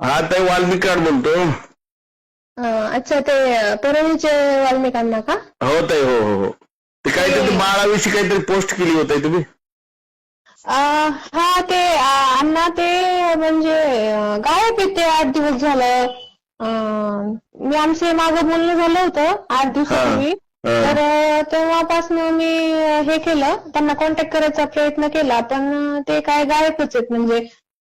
हा ताई वाल्मिक कार्ड बोलतो अं, अच्छा ते परळीचे वाल्मिकांना का? हो ताई हो हो हो. ते काहीतरी ते बाळाविषयी काहीतरी पोस्ट केली होती तुम्ही? अं, हा ते अं, अण्णा ते म्हणजे अं, गायब आहेत ते आठ दिवस झालं. अं, मी आमचे मागं बोलणं झालं होतं आठ दिवसापूर्वी. हा. तर अं, तेव्हापासून मी अं, हे केलं. त्यांना कॉन्टॅक्ट करायचा प्रयत्न केला. पण अं, ते काय गायबच आहेत. म्हणजे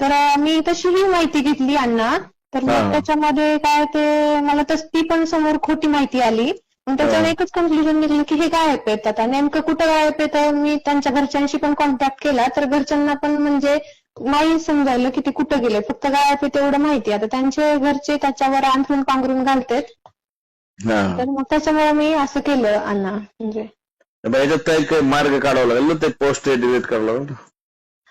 तर मी तशीही माहिती घेतली अण्णा तर हा. मग त्याच्यामध्ये काय ते मला तस ती पण समोर खोटी माहिती आली. मग त्याच्यावर हा. एकच कन्क्लुजन निघलं की हे गायब आहेत. आता नेमकं कुठं गायब तर मी त्यांच्या घरच्यांशी पण कॉन्टॅक्ट केला. तर घरच्यांना पण म्हणजे नाही समजायलं की ते कुठं गेले. फक्त गायब आहे तेवढं माहिती. आता त्यांचे घरचे त्याच्यावर अंथरून पांघरून घालतेत. हा. तर मग त्याच्यामुळे मी असं केलं अण्णा म्हणजे याच्यात काही काही मार्ग काढावा लागेल ना? ते पोस्ट डिलीट करावं लागेल.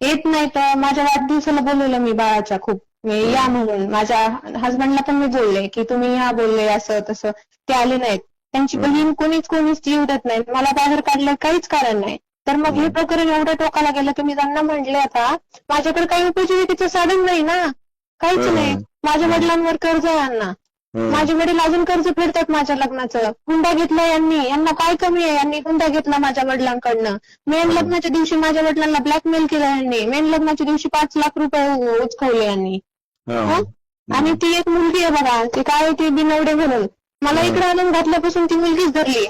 येत नाही तर माझ्या वाढदिवसाला बोलवलं मी बाळाच्या खूप. मी या म्हणून. माझ्या हसबंडला पण मी बोलले की तुम्ही या बोलले असं तसं. ते आले नाहीत. त्यांची. बहीण कोणीच कोणीच येऊ देत नाही. मला बाहेर काढलं काहीच कारण नाही. तर मग हे. प्रकरण एवढ्या टोकाला गेलं की मी त्यांना म्हटले आता माझ्याकडे काही उपजीविकेचं साधन नाही ना. काहीच. नाही. माझ्या वडिलांवर कर्ज आहे यांना. माझे वडील अजून कर्ज फेडतात माझ्या लग्नाचं. हुंडा घेतला यांनी. यांना काय कमी आहे? यांनी हुंडा घेतला माझ्या वडिलांकडनं. मेन. लग्नाच्या दिवशी माझ्या वडिलांना ब्लॅकमेल केलं यांनी. मेन लग्नाच्या दिवशी पाच लाख रुपये उचकवले यांनी? आणि ती एक मुलगी आहे बघा. ती काय ती बिनवडे म्हणून. मला. इकडे आणून घातल्यापासून ती मुलगीच धरली.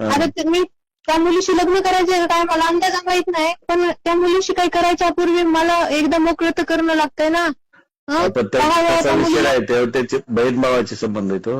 आता मी त्या मुलीशी लग्न करायचंय का काय मला अंदाज माहीत नाही. पण त्या मुलीशी काही करायच्या पूर्वी मला एकदा मोकळं तर करणं लागतंय ना? पण त्याचा त्या विषय आहे तेव्हा त्याचे बहीण भावाचे संबंध आहे तो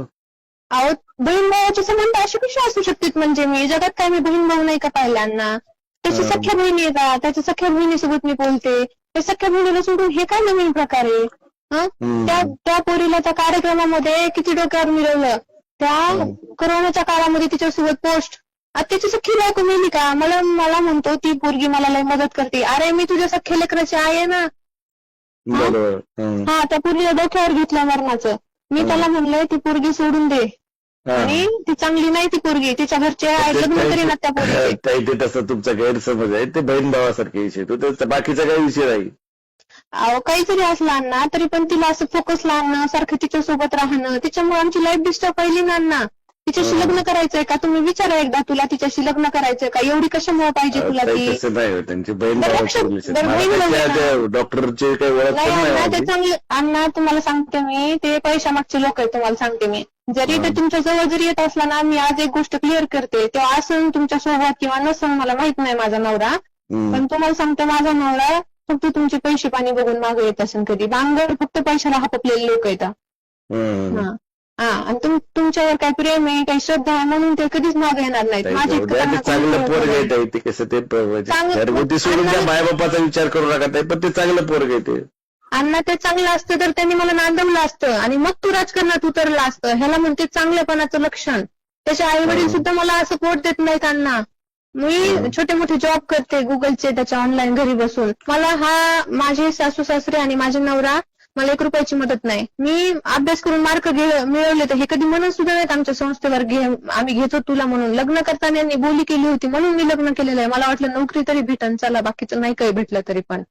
अहो बहीण भावाचे संबंध असे कसे असू शकतात म्हणजे? मी जगात काय मी बहीण भाऊ नाही का पाहिल्यांना? त्याची हा. सख्या बहिणी आहे का? त्याच्या सख्या बहिणीसोबत मी बोलते. त्या सख्या बहिणीला सोडून हे काय नवीन प्रकार आहे? हा? त्या त्या पोरीला त्या कार्यक्रमामध्ये किती डोक्यावर मिळवलं? त्या. कोरोनाच्या काळामध्ये तिच्यासोबत पोस्ट आता त्याची सख्खी बायको मिळली का? मला मला म्हणतो ती पोरगी मला लय मदत करते. अरे मी तुझ्या सख्या लेकराची आहे ना. बरोबर. हा. त्या पोरीला डोक्यावर घेतलं मरणाचं. मी. त्याला म्हणलंय ती पोरगी सोडून दे. हा. आणि ती चांगली नाही ती पोरगी तिच्या घरचे ते- लग्न ते- करीना त्या पोरीचे ते तसं तुमचा गैरसमज आहे. ते बहीण भावासारखे विषय तो त्याचा बाकीचा काही विषय नाही. अहो काही जरी असलं अण्णा तरी पण तिला असं फोकसला आणणं सारखं तिच्या सोबत राहणं तिच्यामुळे आमची लाईफ डिस्टर्ब पहिली ना अण्णा. तिच्याशी. लग्न करायचंय का तुम्ही विचारा एकदा तुला तिच्याशी लग्न करायचंय का एवढी कशामुळे पाहिजे तुला ती तसं नाही होत. त्यांची बहीण बरं, भावाचे लक्ष- relation. बरं, मला बहीण त्याच्या- भाऊ त्या डॉक्टरची काही ओळख नाही पण नाही अण्णा ते माझी. चांगले अण्णा तुम्हाला सांगते मी ते पैशामागचे लोक आहेत तुम्हाला सांगते मी जरी ते हं. तुमच्या जवळ जरी येत असला ना मी आज एक गोष्ट क्लिअर करते तो असन तुमच्यासोबत किंवा नसन मला माहीत नाही माझा नवरा हम्म. पण तुम्हाला सांगते माझा नवरा फक्त तुमचे पैसे पाणी बघून मागे येत असेल कधी बांगर फक्त पैशाला हापपलेले लोक येतात हम्म. हा हा आणि तुम तुमच्यावर काही प्रेम आहे काही श्रद्धा आहे म्हणून ते कधीच मागे येणार नाहीत. माझी इतकं ते त्यांना चांगलं कोणी पोरग ओळखत आहे. ते कसं ते प- चांगलं- घरगुती सोडून त्या मायबापाचा विचार करू नका ताई पण ते चांगलं पोरग आहे ते. अण्णा ते चांगलं असतं तर त्यांनी मला नांदवलं असतं आणि मग तू राजकारणात उतरला असतं. ह्याला म्हणते चांगल्यापणाचं लक्षण. त्याचे आई वडील हं. सुद्धा मला सपोर्ट देत नाहीत अण्णा. मी हं. छोटे मोठे जॉब करते गुगलचे त्याच्या ऑनलाईन घरी बसून. मला हा माझे सासू सासरे आणि माझे नवरा मला एक रुपयाची मदत नाही. मी अभ्यास करून मार्क मिळवले तर हे कधी म्हणत सुद्धा नाहीत आमच्या संस्थेवर घे आम्ही घेतो तुला म्हणून. लग्न करताना यांनी बोली केली होती म्हणून मी लग्न केलेलं आहे. मला वाटलं नोकरी तरी भेटन चला बाकीचं नाही काही भेटलं तरी पण.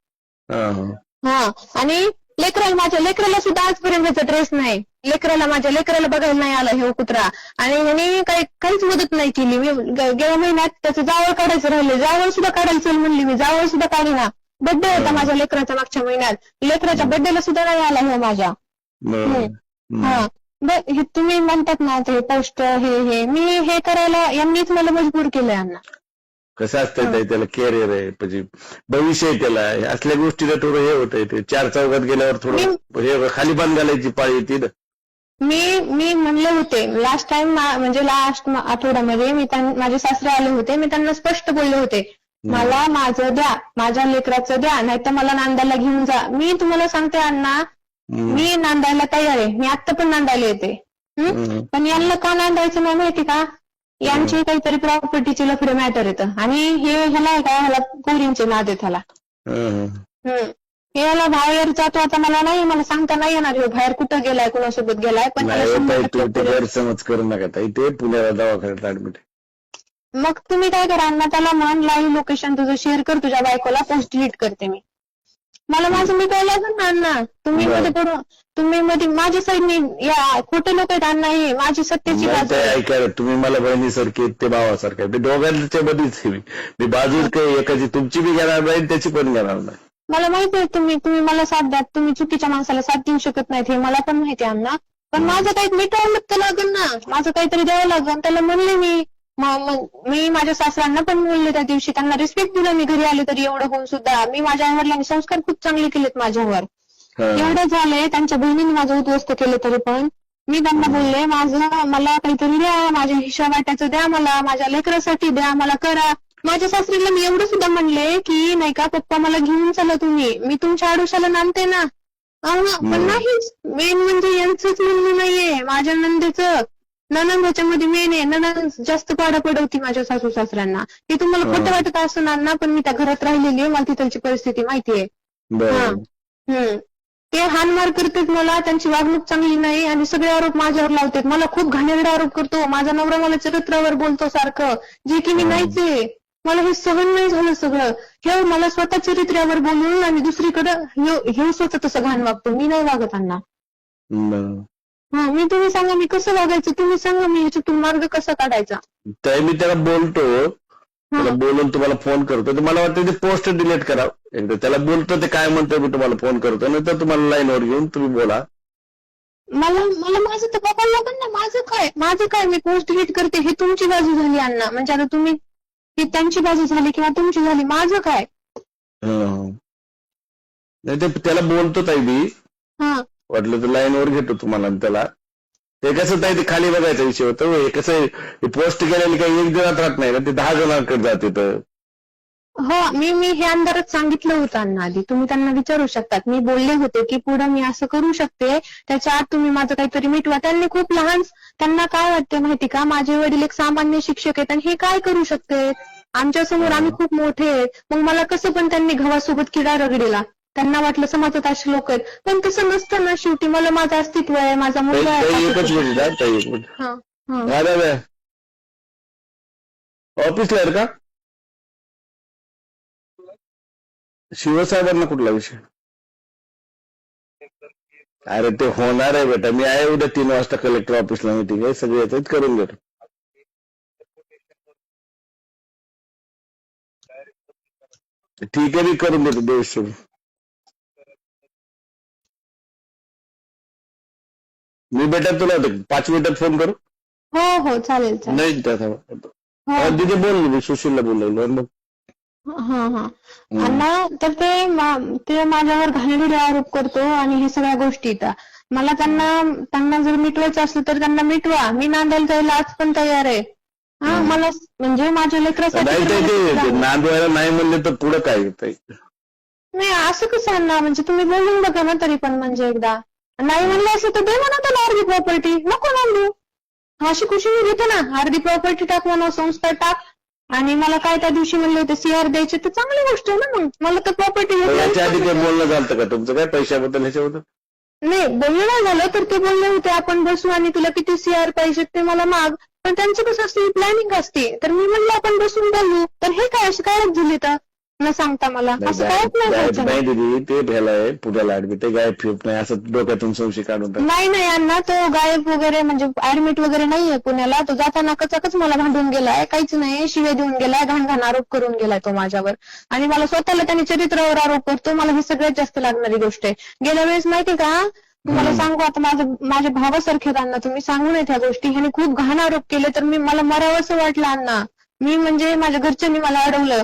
हा, आणि लेकराला माझ्या लेकराला सुद्धा आजपर्यंत ड्रेस नाही. लेकराला माझ्या लेकराला बघायला नाही आला हे कुत्रा. आणि ह्याने काही काहीच मदत नाही केली. मी गेल्या महिन्यात त्याचं जावळ काढायचं राहिले जावळ सुद्धा काढायला चल म्हणली मी. जावळ सुद्धा काढेना. बड्डे होता माझ्या लेकराचा मागच्या महिन्यात. लेकराच्या बड्डेला सुद्धा नाही आला हे माझ्या. हा. हे तुम्ही म्हणतात ना ते पोस्ट हे हे. मी हे करायला यांनीच मला मजबूर केलंय अण्णा कसं असतंय त्याला कॅरियर आहे म्हणजे भविष्य आहे त्याला. असल्या गोष्टीला थोडं हे होतंय ते. चार चौकात गेल्यावर थोडं हे खाली बांध घालायची पाळी येते मी मी म्हणले होते लास्ट टाइम म्हणजे लास्ट आठवड्यामध्ये मी माझे सासरे आले होते मी त्यांना स्पष्ट बोलले होते. मला माझं द्या माझ्या लेकराचं द्या नाहीतर मला नांदायला घेऊन जा. मी तुम्हाला सांगते अण्णा. मी नांदायला तयार आहे. मी आता पण नांदायला येते. हं? पण यांना का नांदायचं नाही माहिती का? यांची काहीतरी प्रॉपर्टीचे लफडे मॅटर येतं आणि हे ह्याला आहे का? ह्याला पोरींचे नाद आहेत ह्याला. हम्म. हम्म. याला बाहेर जातो आता मला नाही मला सांगता नाही येणार. ह्यो बाहेर कुठं गेलाय? कुणासोबत गेलाय? पण हो. गैरसमज करू नका ताई. ते पुण्याला दवाखान्यात ऍडमिट मग तुम्ही काय करा अण्णा त्याला म्हण लाईव्ह लोकेशन तुझं शेअर कर तुझ्या बायकोला पोस्ट डिलीट करते मी. मला माझं मिटवायला लागेल ना अण्णा? तुम्ही. मध्ये पडून तुम्ही मध्ये माझ्या साईडने या खोटे लोक आहेत अण्णा हे माझी सत्याची नाही बाजू ते आहे. ऐका तुम्ही मला बहिणीसारखे आहेत, ते भावासारखे आहेत. मी दोघांच्या मध्येच आहे मी. मी बाजूच काही एकाची तुमची बी घेणार नाही त्याची पण घेणार नाही. मला माहिती आहे तुम्ही तुम्ही मला साथ द्या तुम्ही चुकीच्या माणसाला साथ देऊ शकत नाहीत हे मला पण माहिती आहे अण्णा. पण माझं काही मिटवायला तर लागेल ना. माझं काहीतरी द्यावं लागेल त्याला म्हणले मी. म- म- मी माझ्या सासऱ्यांना पण बोलले त्या दिवशी. त्यांना रिस्पेक्ट दिला मी. घरी आले तरी एवढं होऊन सुद्धा. मी माझ्या आईवडिलांनी संस्कार खूप चांगले केलेत माझ्यावर. एवढं झालंय. त्यांच्या बहिणीने माझं उद्ध्वस्त केलं तरी पण. मी त्यांना बोलले माझं मला काहीतरी द्या. माझ्या हिशा वाट्याचं द्या मला. माझ्या लेकरासाठी द्या. मला करा. माझ्या सासरीला मी एवढं सुद्धा म्हणले की नाही का पप्पा मला घेऊन चला तुम्ही. मी तुमच्या आडोशाला नांदते ना. पण. नाहीच. मेन म्हणजे यांचंच म्हणणं नाहीये. माझ्या नंदेचं. ननंद ह्याच्यामध्ये मेन आहे ननंद जास्त पाडा पडवती माझ्या सासू सासऱ्यांना. हे तुम्हाला खोटं हं. वाटत असणार ना पण मी त्या घरात राहिलेली आहे. मला तिथलची परिस्थिती माहिती आहे. हा. बरं हम्म. ते हानमार करतात मला. त्यांची वागणूक चांगली नाही आणि सगळे आरोप माझ्यावर लावतात. मला खूप घाणेरडा आरोप करतो. माझा नवरा मला चरित्रावर बोलतो सारखं. जे की मी. नाहीच आहे. मला हे सहन नाही झालं सगळं. हे मला स्वतः चरित्र्यावर बोलून आणि दुसरीकडं ह्यो स्वतः तसं घाण वागतो. मी नाही वागत अण्णा. बरं. हा मी तुम्ही सांगा मी कसं वागायचं? तुम्ही सांगा मी ह्याच्यातून मार्ग कसा काढायचा? ताई मी त्याला बोलतो. त्याला. बोलून तुम्हाला फोन करतो. तर मला वाटतं ते पोस्ट डिलीट करावं एकदा त्याला बोलतो ते काय म्हणतो मी तुम्हाला फोन करतो. नंतर तुम्हाला लाईनवर घेऊन तुम्ही बोला. मला मला माझं तर बघायला लागेल ना. माझं काय? माझं काय? मी पोस्ट डिलीट करते हे तुमची बाजू झाली अण्णा. म्हणजे आता तुम्ही ही त्यांची बाजू झाली किंवा तुमची झाली माझं काय. नाही ते त्याला बोलतो ताई मी. हा. वाटलं तर लाईनवर घेतो तुम्हाला त्याला. ते कसं ताई ते खाली बघायचा विषय होतो हे कसं हे पोस्ट केलेली काही एक दिनात राहत नाही ना ते दहा जणांकडे जाते तर. हो मी मी हे अंधारात सांगितलं होतं आधी. तुम्ही त्यांना विचारू शकतात. मी बोलले होते की पुढे मी असं करू शकते. त्याच्या आत तुम्ही माझं काहीतरी मिटवा. त्यांनी खूप लहान त्यांना काय वाटते माहिती का? माझे वडील एक सामान्य शिक्षक आहेत आणि हे काय करू शकते? आमच्यासमोर आम्ही खूप मोठे आहेत. मग मला कसं पण त्यांनी गव्हासोबत किडा रगडीला. त्यांना वाटलं समाजात असे लोक आहेत. पण तसं नसतं ना शेवटी. मला माझं अस्तित्व आहे माझा मुलगा ताई आहे. एकच मिनिट हा, ताई एक मिनिट हा, हा. हा ऑफिसला आहे का? शिवसाहेबांना कुठला विषय? अरे ते होणार आहे बेटा. मी आहे उद्या तीन वाजता कलेक्टर ऑफिसला मीटिंग आहे. सगळे येतात करून घेतो ठीक आहे मी करून देतो देश मी बेटा तुला पाच मिनिटात फोन करू? हो हो चालेल चालेल. नाही त्याचा हो. दिदी बोल मी सुशीलला बोललो मग हा हा. अण्णा तर ते ते माझ्यावर घाणेरडे आरोप करतो आणि हे सगळ्या गोष्टी मला त्यांना त्यांना जर मिटवायचं असलं तर त्यांना मिटवा. मी नांदायला जायला आज पण तयार आहे. हा. मला म्हणजे माझ्या लेकरासाठी नांदवायला नाही म्हणले तर पुढं काय येतंय नाही असं कसं अण्णा म्हणजे तुम्ही बोलून बघा ना तरी पण म्हणजे एकदा. नाही म्हणलं असं तर दे म्हणा त्याला अर्धी प्रॉपर्टी नको नांदू अशी खुशी मी घेते ना अर्धी प्रॉपर्टी टाक म्हणा संस्था टाक. आणि मला काय त्या दिवशी म्हणले होते सीआर द्यायचे तर चांगली गोष्ट आहे ना मग. मला तर प्रॉपर्टी तर याच्या आधी काही बोलणं झालं का तुमचं काय? पैशाबद्दल ह्याच्याबद्दल? नाही बोलणं नाही झालं तर ते बोलले होते आपण बसू आणि तुला किती सीआर पाहिजे ते मला माग. पण त्यांचं कसं असते प्लॅनिंग असते. तर मी म्हणलं आपण बसून बोलू. तर हे काय अशी काय झाली तर न सांगता मला. असं कायच नाही गायब नाही दिदी ते पुण्याला ऍडमिट ते गायब फिरत नाही असं डोक्यातून संशय काढून टाक. नाही नाही अण्णा तो गायब वगैरे म्हणजे ऍडमिट वगैरे नाहीये पुण्याला. तो जाताना कचाकच मला भांडून गेलाय काहीच नाही. शिवे देऊन गेलाय घाण घाण आरोप करून गेलाय तो माझ्यावर. आणि मला स्वतःला त्याने चरित्रावर आरोप करतो. मला ही सगळ्यात जास्त लागणारी गोष्ट आहे. गेल्या वेळेस माहिती का? तुम्हाला. सांगू आता माझं माझ्या भावासारखे आहेत अण्णा तुम्ही सांगू नये त्या गोष्टी. ह्याने खूप घाण आरोप केले तर मी मला मरावंसं वाटलं अण्णा. मी म्हणजे माझ्या घरच्यांनी मला अडवलं.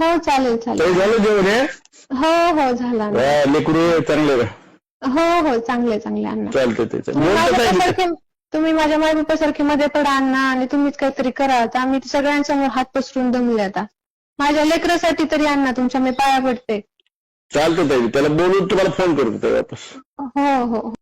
हो चालेल चालेल. झालं जेवण हे? हो हो झाला. हा, लेकरू चांगले हो हो चांगले चांगले अण्णा. चालतंय ते तुम्ही माझ्या ताई मी. पप्पासारखे तुम्ही माझ्या मायबापासारखे मध्ये पडा अण्णा आणि तुम्हीच काहीतरी करा. आता आम्ही सगळ्यांसमोर हात पसरून दमले आता. माझ्या लेकरासाठी तरी अण्णा तुमच्या मी पाया पडते. चालतंय ताई. त्याला बोलून तुम्हाला फोन करू ताई वापस. हो हो.